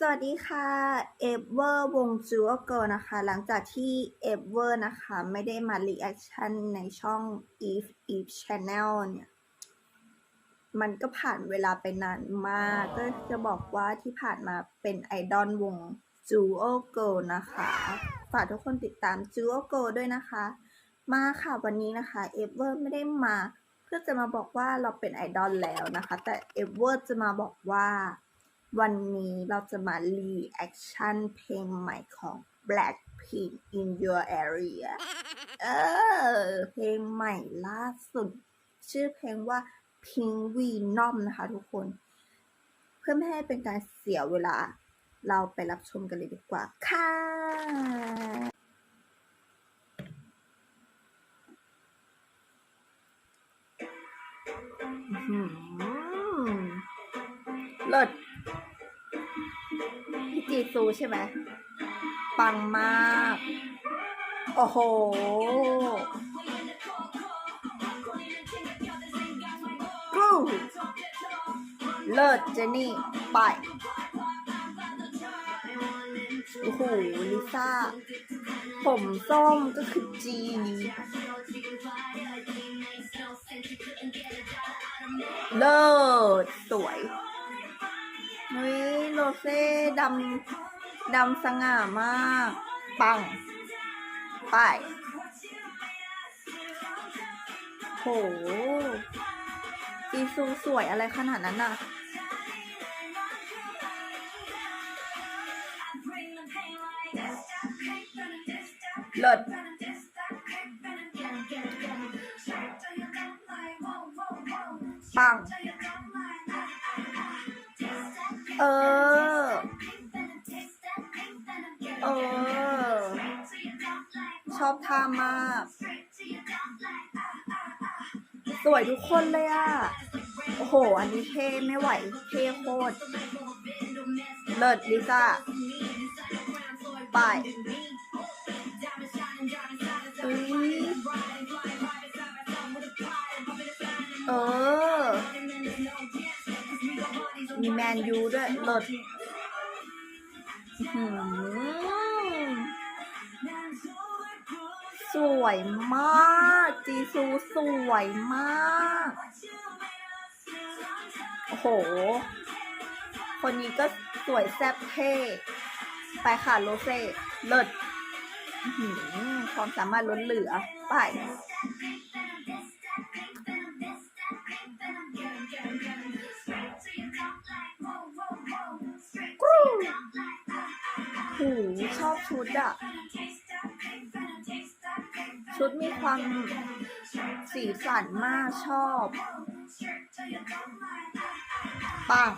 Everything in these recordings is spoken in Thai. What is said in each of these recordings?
สวัสดีค่ะเอเวอร์วงจูโอเกินะคะ หลังจากที่เอเวอร์นะคะ ไม่ได้มารีแอคชั่นในช่อง Eve Eve Channel เนี่ย มันก็ผ่านเวลาไปนานมาก ก็จะบอกว่าที่ผ่านมาเป็นไอดอลวงจูโอเกินะคะ ฝากทุกคนติดตามจูโอเกิด้วยนะคะ มาค่ะวันนี้นะคะเอเวอร์ไม่ได้มา เพื่อจะมาบอกว่าเราเป็นไอดอลแล้วนะคะ แต่เอเวอร์จะมาบอกว่า วันนี้เราจะมารีแอคชั่นเพลงใหม่ของ Blackpink in Your Area เออ เพลงใหม่ล่าสุด ชื่อเพลงว่า Pink Venom นะคะทุกคน เพื่อไม่ให้เป็นการเสียเวลา เราไปรับชมกันเลยดีกว่าค่ะอื้อหือเลิศ จีซูใช่ไหมปังมาก โอ้โห กูเลิศเจนี่ ไป โอ้โห ลิซ่า ผมส้มก็คือจีเลิศสวย เฮ้ยโรเซ่ดำดำสง่ามาก ปัง ไปโหจีซูสวยอะไรขนาดนั้นน่ะเลิศปัง เออ เออ ชอบท่ามาก สวยทุกคนเลยอะ โอ้โห อันนี้เท่ไม่ไหว เท่โคตร เลิศลิซ่า ไปอุ๊ยเออ มีแมนยูด้วยเลิศสวยมาก จีซูสวยมาก โอ้โห คนนี้ก็สวยแซ่บเท่ ไปค่ะโรเซ่เลิศความสามารถล้นเหลือ ไป ชอบชุดอะชุดมีความสีสันมากชอบปัง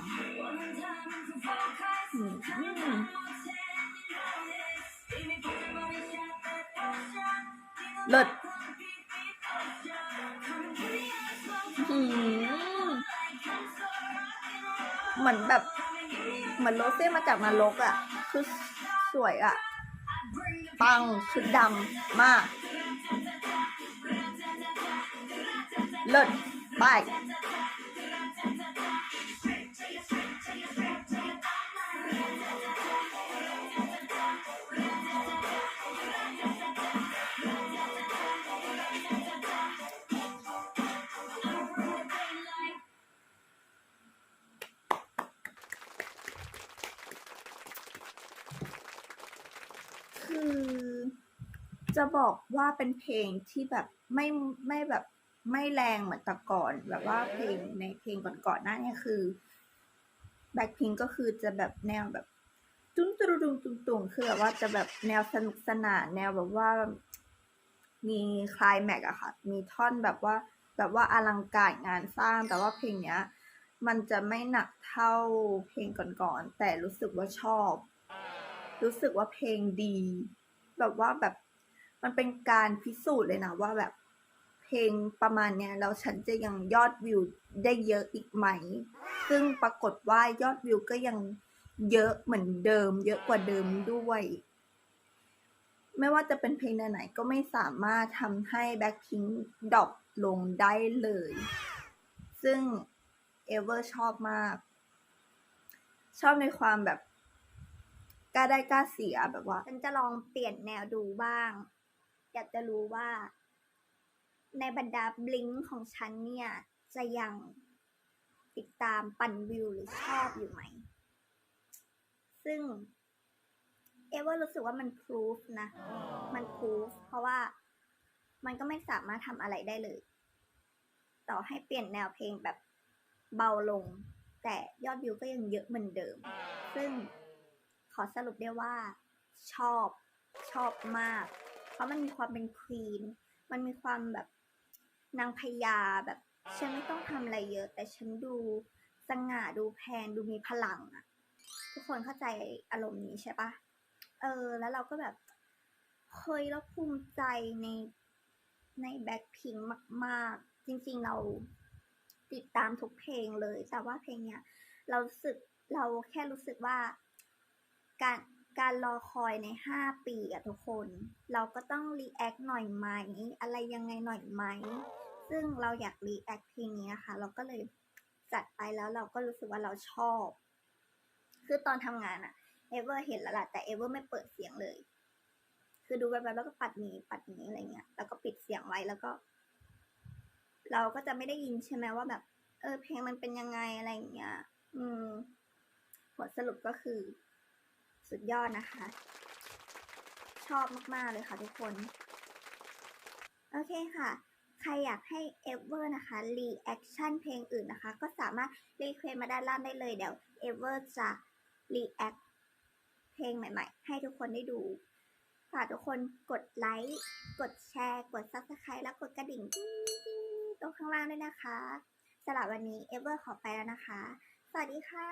อืมเลิศหืมเหมือนแบบ เหมือนโรเซ่มาจากนรกอะ่ะ คือ สวยอะ่ะปังชุดดำมาก เลิศไป คือ จะบอกว่าเป็นเพลงที่แบบไม่ไม่แบบไม่แรงเหมือนแต่ก่อน แบบว่าเพลงในเพลงก่อนๆหน้าเนี้คือแบ็คพิงก็คือจะแบบแนวแบบตุ้งตุรุดุงตุ้งตุงคือแบบว่าจะแบบแนวสนุกสนานแนวแบบว่า มีคลายแม็กอะค่ะ มีท่อนแบบว่า แบบว่าอลังการงานสร้าง แต่ว่าเพลงเนี้ย มันจะไม่หนักเท่าเพลงก่อนๆแต่รู้สึกว่าชอบ รู้สึกว่าเพลงดี แบบว่าแบบมันเป็นการพิสูจน์เลยนะว่าแบบเพลงประมาณเนี้ยแล้วฉันจะยังยอดวิวได้เยอะอีกไหม ซึ่งปรากฏว่ายอดวิวก็ยังเยอะเหมือนเดิม เยอะกว่าเดิมด้วย ไม่ว่าจะเป็นเพลงไหนๆก็ไม่สามารถทำให้แบ็คพิงดรอปลงได้เลย ซึ่งเอเวอร์ชอบมาก ชอบในความแบบ กล้าได้กล้าเสียแบบว่า ฉันจะลองเปลี่ยนแนวดูบ้าง อยากจะรู้ว่า ในบรรดาบลิงของฉันเนี่ย จะยังติดตามปั่นวิวหรือชอบอยู่ไหม ซึ่ง เอเวอร์รู้สึกว่ามันพ o ูฟนะ มันพ o ูฟเพราะว่ามันก็ไม่สามารถทำอะไรได้เลย ต่อให้เปลี่ยนแนวเพลงแบบเบาลง แต่ยอดวิวก็ยังเยอะเหมือนเดิม ซึ่ง อสรุปได้ว่า ชอบชอบมาก เพราะมันมีความเป็นควีน มันมีความแบบนางพญาแบบ ฉันไม่ต้องทำอะไรเยอะ แต่ฉันดูสง่าดูแพงดูมีพลังอะทุกคนเข้าใจอารมณ์นี้ใช่ปะเออ แล้วเราก็แบบเฮ้ยเราภูมิใจในในแบ็คพิงมาก ๆ จริง ๆ เราติดตามทุกเพลงเลย แต่ว่าเพลงเนี้ย เราสึกเราแค่รู้สึกว่า การการรอคอยในห้าปีอะทุกคน เราก็ต้องรีแอคหน่อยไหม อะไรยังไงหน่อยไหม ซึ่งเราอยากรีแอคเพลงนี้นะคะ เราก็เลยจัดไปแล้วเราก็รู้สึกว่าเราชอบ คือตอนทำงานอะเอเวอร์เห็นแล้วล่ะแต่เอเวอร์ไม่เปิดเสียงเลย คือดูไปๆแล้วก็ปัดหนี้ปัดหนี้อะไรเงี้ย แล้วก็ปิดเสียงไว้แล้วก็ เราก็จะไม่ได้ยินใช่ไหมว่าแบบ เออ เพลงมันเป็นยังไงอะไรเงี้ย อืม ผลสรุปก็คือ สุดยอดนะคะ ชอบมาก ๆ เลยค่ะทุกคน โอเคค่ะ ใครอยากให้เอเวอร์นะคะรีแอคชั่นเพลงอื่นนะคะ ก็สามารถรีเควสมาด้านล่างได้เลย เดี๋ยวเอเวอร์จะรีแอคเพลงใหม่ ๆ ให้ทุกคนได้ดูฝากทุกคนกดไลค์ กดแชร์ กด subscribe แล้วกดกระดิ่งติ๊งติ๊งตรงข้างล่างด้วยนะคะสำหรับวันนี้เอเวอร์ขอไปแล้วนะคะ สวัสดีค่ะ